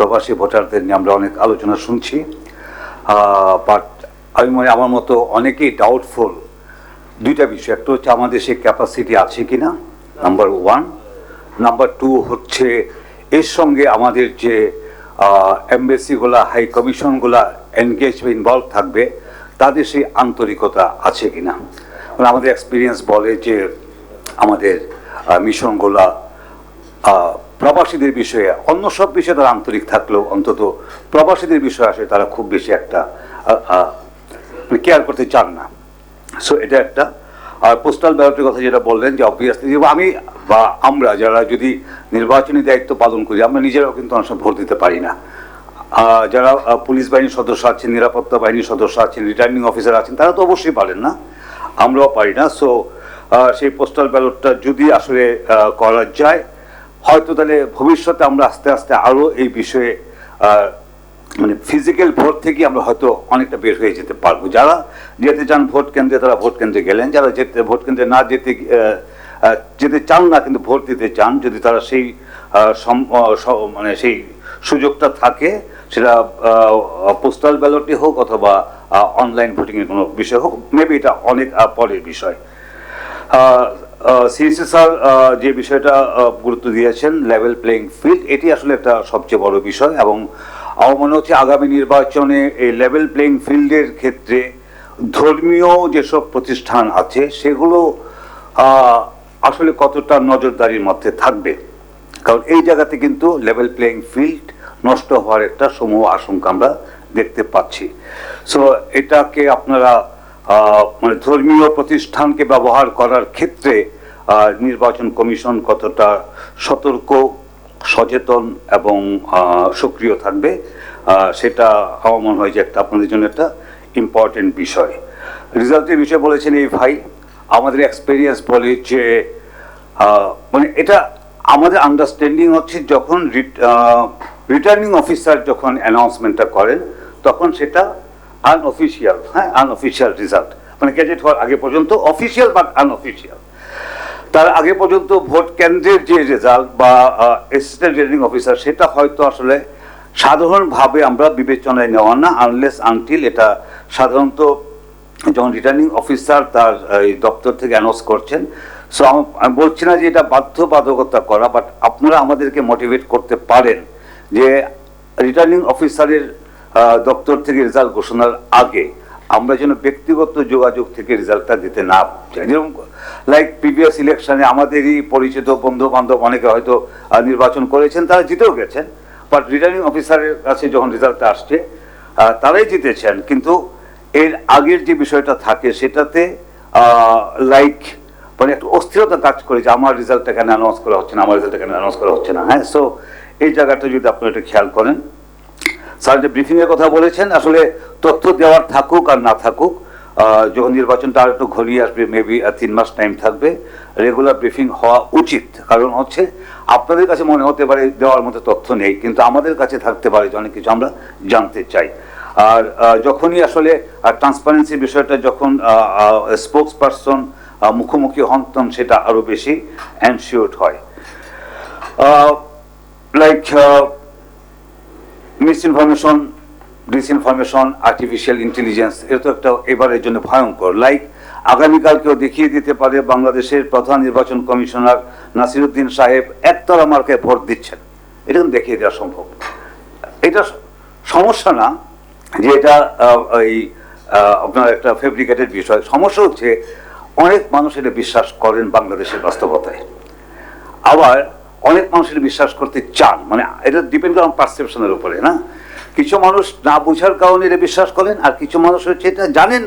প্রবাসী ভোটারদের নিয়ে আমরা অনেক আলোচনা শুনছি। বাট আমি মনে আমার মতো অনেকেই ডাউটফুল দুইটা বিষয়, একটা হচ্ছে আমাদের সেই ক্যাপাসিটি আছে কি না নাম্বার ওয়ান নাম্বার টু হচ্ছে এর সঙ্গে আমাদের যে এমবেসিগুলা হাই কমিশনগুলা এনগেজ বা ইনভলভ থাকবে, তাদের সেই আন্তরিকতা আছে কিনা। কারণ আমাদের এক্সপিরিয়েন্স বলে যে, আমাদের মিশনগুলা প্রবাসীদের বিষয়ে, অন্য সব বিষয়ে তারা আন্তরিক থাকলেও অন্তত প্রবাসীদের বিষয়ে আসে তারা খুব বেশি একটা কেয়ার করতে চান না। সো এটা একটা। আর পোস্টাল ব্যালটের কথা যেটা বললেন যে অবভিয়াসলি আমি বা আমরা যারা যদি নির্বাচনী দায়িত্ব পালন করি, আমরা নিজেরাও কিন্তু অনেক সময় ভোট দিতে পারি না। যারা পুলিশ বাহিনীর সদস্য আছেন, নিরাপত্তা বাহিনীর সদস্য আছেন রিটার্নিং অফিসার আছেন, তারা তো অবশ্যই পারেন না। আমরাও পারি না। সো সেই পোস্টাল ব্যালটটা যদি আসলে করা যায় হয়তো তাহলে ভবিষ্যতে আমরা আস্তে আস্তে আরও এই বিষয়ে মানে ফিজিক্যাল ভোট থেকে আমরা হয়তো অনেকটা বের হয়ে যেতে পারব। যারা যেতে চান ভোট কেন্দ্রে, তারা ভোট কেন্দ্রে গেলেন। যারা যেতে, ভোট কেন্দ্রে না যেতে যেতে চান না কিন্তু ভোট দিতে চান, যদি তারা সেই মানে সেই সুযোগটা থাকে, সেটা পোস্টাল ব্যালটে হোক অথবা অনলাইন ভোটিংয়ের কোনো বিষয় হোক মেবি এটা অনেক পরের বিষয়। স্যার যে বিষয়টা গুরুত্ব দিয়েছেন লেভেল প্লেইং ফিল্ড এটি আসলে একটা সবচেয়ে বড় বিষয় এবং আমার মনে হচ্ছে আগামী নির্বাচনে এই লেভেল প্লেইং ফিল্ডের ক্ষেত্রে ধর্মীয় যেসব প্রতিষ্ঠান আছে, সেগুলো আসলে কতটা নজরদারির মধ্যে থাকবে? কারণ এই জায়গাতে কিন্তু লেভেল প্লেইং ফিল্ড নষ্ট হওয়ার একটা সমূহ আশঙ্কা আমরা দেখতে পাচ্ছি। সো এটাকে আপনারা মানে ধর্মীয় প্রতিষ্ঠানকে ব্যবহার করার ক্ষেত্রে নির্বাচন কমিশন কতটা সতর্ক, সচেতন এবং সক্রিয় থাকবে সেটা আমার মনে হয় যে একটা আপনাদের জন্য একটা ইম্পর্টেন্ট বিষয়। রেজাল্টের বিষয়ে বলেছেন এই ভাই, আমাদের এক্সপেরিয়েন্স বলে যে মানে এটা আমাদের আন্ডারস্ট্যান্ডিং হচ্ছে যখন রিটার্নিং অফিসার যখন অ্যানাউন্সমেন্টটা করেন, তখন সেটা আনঅফিসিয়াল হ্যাঁ আনঅফিসিয়াল রেজাল্ট মানে গ্যাজেট হওয়ার আগে পর্যন্ত অফিসিয়াল বাট আনঅফিসিয়াল তার আগে পর্যন্ত ভোট কেন্দ্রের যে রেজাল্ট বা অ্যাসিস্ট্যান্ট রিটার্নিং অফিসার সেটা হয়তো আসলে সাধারণভাবে আমরা বিবেচনায় নেওয়া না আনলেস আনটিল এটা সাধারণত যখন রিটার্নিং অফিসার তার এই দপ্তর থেকে অ্যানাউন্স করছেন। সো আমি বলছি না যে এটা বাধ্যবাধকতা করা বাট আপনারা আমাদেরকে মোটিভেট করতে পারেন যে রিটার্নিং অফিসারের দপ্তর থেকে রেজাল্ট ঘোষণার আগে আমরা যেন ব্যক্তিগত যোগাযোগ থেকে রেজাল্টটা দিতে না যেরকম লাইক প্রিভিয়াস ইলেকশনে আমাদেরই পরিচিত বন্ধু বান্ধব অনেকে হয়তো নির্বাচন করেছেন, তারা জিতেও গেছেন। বাট রিটার্নিং অফিসারের কাছে যখন রেজাল্টটা আসছে তারাই জিতেছেন। কিন্তু এর আগের যে বিষয়টা থাকে, সেটাতে লাইক মানে একটা অস্থিরতা কাজ করে যে আমার রেজাল্টটা কেন অ্যানাউন্স করা হচ্ছে না, আমার রেজাল্টটা কেন অ্যানাউন্স করা হচ্ছে না। হ্যাঁ সো এই জায়গাটা যদি আপনারা একটু খেয়াল করেন স্যার যে ব্রিফিং এর কথা বলেছেন, আসলে তথ্য দেওয়ার থাকুক আর না থাকুক যখন নির্বাচনটা আর একটু ঘনিয়ে আসবে মেবি তিন মাস টাইম থাকবে রেগুলার ব্রিফিং হওয়া উচিত। কারণ হচ্ছে, আপনাদের কাছে মনে হতে পারে দেওয়ার মতো তথ্য নেই, কিন্তু আমাদের কাছে থাকতে পারে অনেক কিছু আমরা জানতে চাই। আর যখনই আসলে ট্রান্সপারেন্সি বিষয়টা যখন স্পোক্স পারসন মুখোমুখি হন, তখন সেটা আরও বেশি অ্যানশিওর্ড হয়। Like misinformation disinformation artificial intelligence এটা তো একটা এবারের জন্য ভয়ঙ্কর। লাইক আগামীকালকেও দেখিয়ে দিতে পারে বাংলাদেশের প্রধান নির্বাচন কমিশনার নাসিরুদ্দিন সাহেব একতলা মার্কায় ভোট দিচ্ছেন। এটা কিন্তু দেখিয়ে দেওয়া সম্ভব। এটা সমস্যা না যে এটা এই আপনার একটা ফেব্রিকেটেড বিষয়। সমস্যা হচ্ছে অনেক মানুষ এটা বিশ্বাস করেন বাংলাদেশের বাস্তবতায়। আবার অনেক মানুষ এটা বিশ্বাস করতে চান মানে এটা ডিপেন্ড করে পারসেপশনের উপরে, না? কিছু মানুষ না বোঝার কারণে এটা বিশ্বাস করেন, আর কিছু মানুষ হচ্ছে এটা জানেন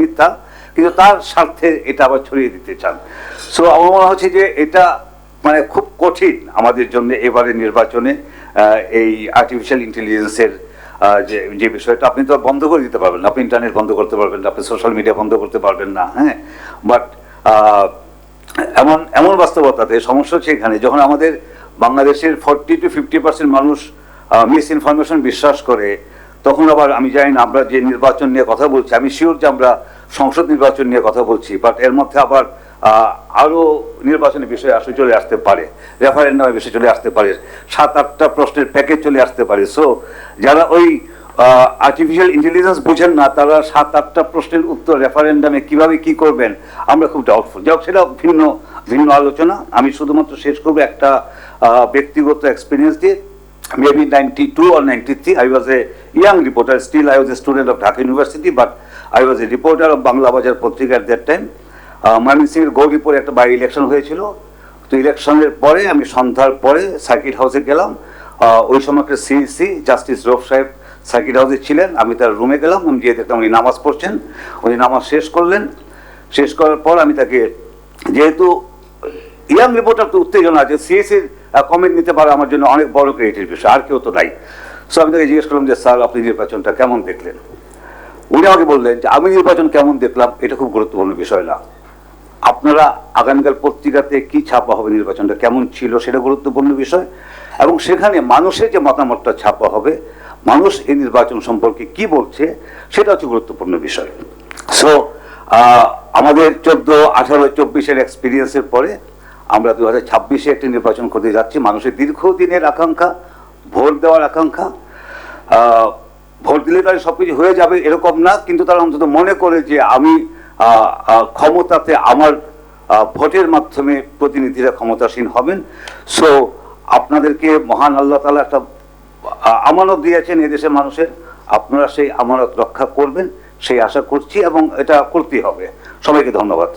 মিথ্যা, কিন্তু তার স্বার্থে এটা আবার ছড়িয়ে দিতে চান। সো আমার মনে হচ্ছে যে এটা মানে খুব কঠিন আমাদের জন্য এবারে নির্বাচনে এই আর্টিফিশিয়াল ইন্টেলিজেন্সের যে যে বিষয়টা। আপনি তো বন্ধ করে দিতে পারবেন না, আপনি ইন্টারনেট বন্ধ করতে পারবেন না, আপনি সোশ্যাল মিডিয়া বন্ধ করতে পারবেন না হ্যাঁ? বাট এমন এমন বাস্তবতাতে সমস্যা হচ্ছে এখানে। যখন আমাদের বাংলাদেশের ফর্টি টু ফিফটি পার্সেন্ট মানুষ মিস ইনফরমেশন বিশ্বাস করে, তখন আবার আমি জানি না, আমরা যে নির্বাচন নিয়ে কথা বলছি, আমি শিওর যে আমরা সংসদ নির্বাচন নিয়ে কথা বলছি বাট এর মধ্যে আবার আরও নির্বাচনের বিষয়ে আসলে চলে আসতে পারে রেফারেন্ডামের বিষয়ে চলে আসতে পারে, সাত আটটা প্রশ্নের প্যাকেজ চলে আসতে পারে। সো যারা ওই আর্টিফিশিয়াল ইন্টেলিজেন্স বুঝেন না, তারা সাত, আটটা প্রশ্নের উত্তর রেফারেন্ডামে কীভাবে কি করবেন, আমরা খুব ডাউটফুল যাই হোক, সেটা ভিন্ন ভিন্ন আলোচনা। আমি শুধুমাত্র শেষ করব একটা ব্যক্তিগত এক্সপিরিয়েন্স দিয়ে। Maybe 92 or 93 i was a young reporter, still i was a student of dhaka university, but i was a reporter of bangla bajar পত্রিকা at that time. ময়মনসিং এর গৌরীপুরে একটা বাই ইলেকশন হয়েছিল। তো ইলেকশনের পরে আমি সন্ধ্যার পরে সার্কিট হাউসে গেলাম। ওই সময় একটা সিইসি জাস্টিস রফ সাহেব সার্কিট হাউসে ছিলেন, আমি তার রুমে গেলাম আমি গিয়ে দেখলাম উনি নামাজ পড়ছেন, উনি নামাজ শেষ করলেন। শেষ করার পর আমি তাকে, যেহেতু ইয়াং রিপোর্টার তো উত্তেজনা আছে সিএসির কমেন্ট নিতে পারা আমার জন্য অনেক বড় ক্রেডিটের বিষয়, আর কেউ তো নাই। সো আমি তাকে জিজ্ঞেস করলাম যে, স্যার, আপনি নির্বাচনটা কেমন দেখলেন? উনি আমাকে বললেন যে, আমি নির্বাচন কেমন দেখলাম, এটা খুব গুরুত্বপূর্ণ বিষয় না। আপনারা আগামীকাল পত্রিকাতে কি ছাপা হবে, নির্বাচনটা কেমন ছিল, সেটা গুরুত্বপূর্ণ বিষয়। এবং সেখানে মানুষের যে মতামতটা ছাপা হবে মানুষ এই নির্বাচন সম্পর্কে কি বলছে, সেটা হচ্ছে গুরুত্বপূর্ণ বিষয়। সো আমাদের চোদ্দ, আঠারো, চব্বিশের এক্সপিরিয়েন্সের পরে আমরা দু হাজার ছাব্বিশে একটি নির্বাচন করতে যাচ্ছি। মানুষের দীর্ঘদিনের আকাঙ্ক্ষা, ভোট দেওয়ার আকাঙ্ক্ষা ভোট দিলে তারা সবকিছু হয়ে যাবে এরকম না, কিন্তু তারা অন্তত মনে করে যে আমি ক্ষমতাতে আমার ভোটের মাধ্যমে প্রতিনিধিরা ক্ষমতাসীন হবেন। সো আপনাদেরকে মহান আল্লাহ তালা একটা আমানত দিয়েছেন এদেশের মানুষের। আপনারা সেই আমানত রক্ষা করবেন, সেই আশা করছি এবং এটা করতেই হবে। সবাইকে ধন্যবাদ।